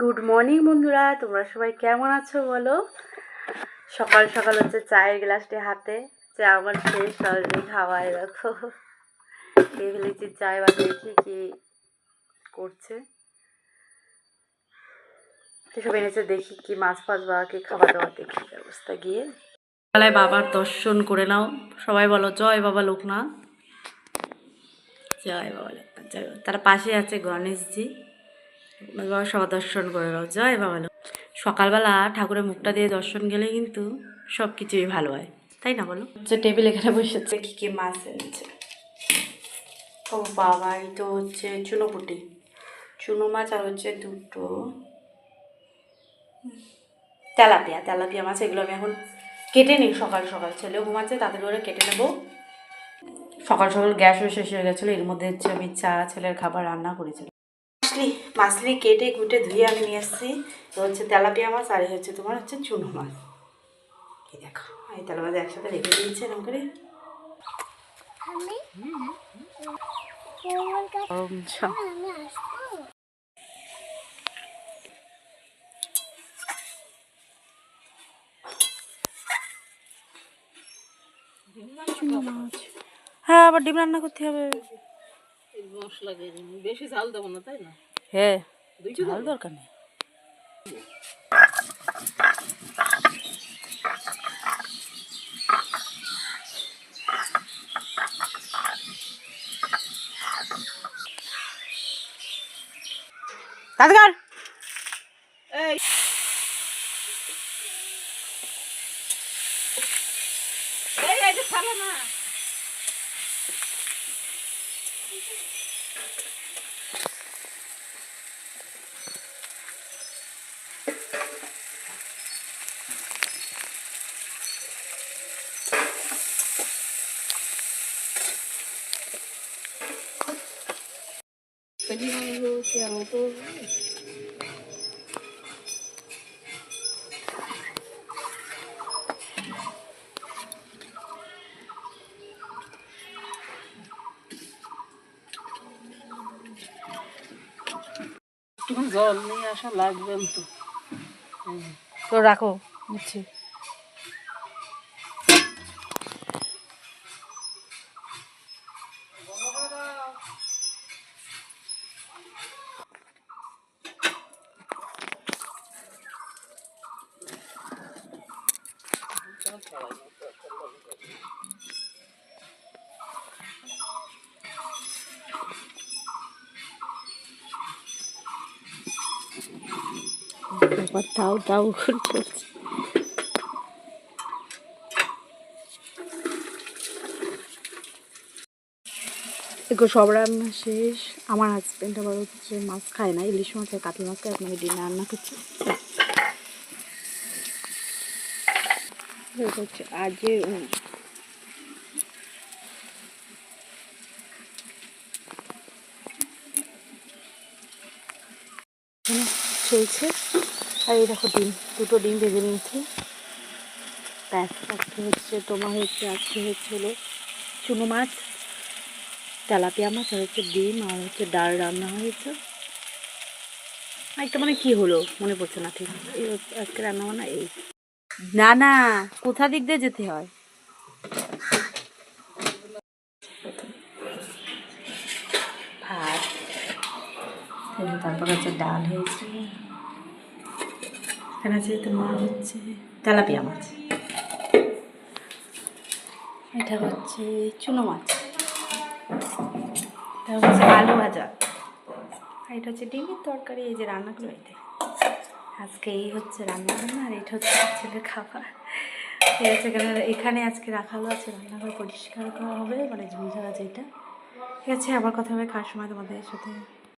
Good morning বন্ধুরা। তোমরা সবাই কেমন আছো বলো? সকাল সকাল হচ্ছে চায়ের গ্লাসটি হাতে। চা আমার শেষ অলরেডি খাওয়াই দেখো। খেয়ে ফেলেছি, চায় বা দেখি কি করছে? এসব এনেছে, দেখি কি মাছ ফাছ বা কি খাবার দাবার, দেখি ব্যবস্থা গিয়ে। বেলায় বাবার দর্শন করে নাও। সবাই বলো, জয় বাবা লোকনাথ। জয় বাবা লোকনাথ, জয় তার পাশে আছে গণেশজি। সবার দর্শন করে নাও। জয় বাবা লোক সকালবেলা ঠাকুরের মুখটা দিয়ে দর্শন গেলে কিন্তু সব কিছুই ভালো হয়। তাই না বলো? যে টেবিল এখানে বসেছে কি কি মাছ এনেছে। ও বাবা এই তো হচ্ছে চুনোপুটি। চুনো মাছ আর হচ্ছে দুটো তেলাপিয়া। তেলাপিয়া মাছ এগুলো আমি এখন কেটে নিই সকাল সকাল। ছেলে ঘুমাচ্ছে তাদের করে কেটে নেব। সকাল সকাল গ্যাসও শেষ হয়ে গেছিল। এর মধ্যে হচ্ছে আমি চা ছেলের খাবার রান্না করেছিলাম। মাছলি মাছলি কেটে কুটে ধুয়ে আমি নিয়ে এসেছি। তো হচ্ছে তেলাপিয়া মাছ আর হচ্ছে তোমার হচ্ছে চুনো মাছ। এই দেখো এই তেলা মাছ একসাথে রেখে দিয়েছি এরকম করে। চুনো মাছ হ্যাঁ আবার ডিম রান্না করতে হবে। মশলা দিয়ে বেশি ঝাল দেবো না তাই না? হ্যাঁ ঝাল দরকার নেই। কাজগার এই। এই যে ফেলো না। জল নিয়ে আসা লাগবেন তো রাখো নিচ্ছি। তাও তাও করে চলছে দেখো, সব রান্না শেষ। আমার হাজব্যান্ড আবার হচ্ছে মাছ খায় না, ইলিশ মাছ আর কাতলা মাছ খায়, আপনাকে ডিম রান্না করছে হচ্ছে এখানে চলছে। আর এই দেখো ডিম, দুটো ডিম ভেজে নিয়েছি। ব্যাস হচ্ছে তোমার হচ্ছে, আজকে হচ্ছে হলো চুনো মাছ, তেলাপিয়া মাছ, আর হচ্ছে ডিম, আর হচ্ছে ডাল রান্না হয়েছে। একটা মানে কি হলো? মনে পড়ছে না ঠিক। আজকে রান্না বান্না এই। না না, কোথা দিক দিয়ে যেতে হয়? ভাত তারপর হচ্ছে ডাল হয়েছে। এখানে আছে তোমার হচ্ছে তেলাপিয়া মাছ। এটা হচ্ছে চুনো মাছ। এটা হচ্ছে আলু ভাজা। আর এটা হচ্ছে ডিমের তরকারি, এই যে রান্নাগুলো এতে আজকে এই হচ্ছে রান্না বান্না আর এটা হচ্ছে ছেলের খাবার। ঠিক আছে কেন এখানে আজকে রাখালো আছে রান্নাঘর পরিষ্কার করা হবে মানে ঝুল ঝাড়া যেটা। ঠিক আছে, আবার কথা হবে খাওয়ার সময় তোমাদের সাথে।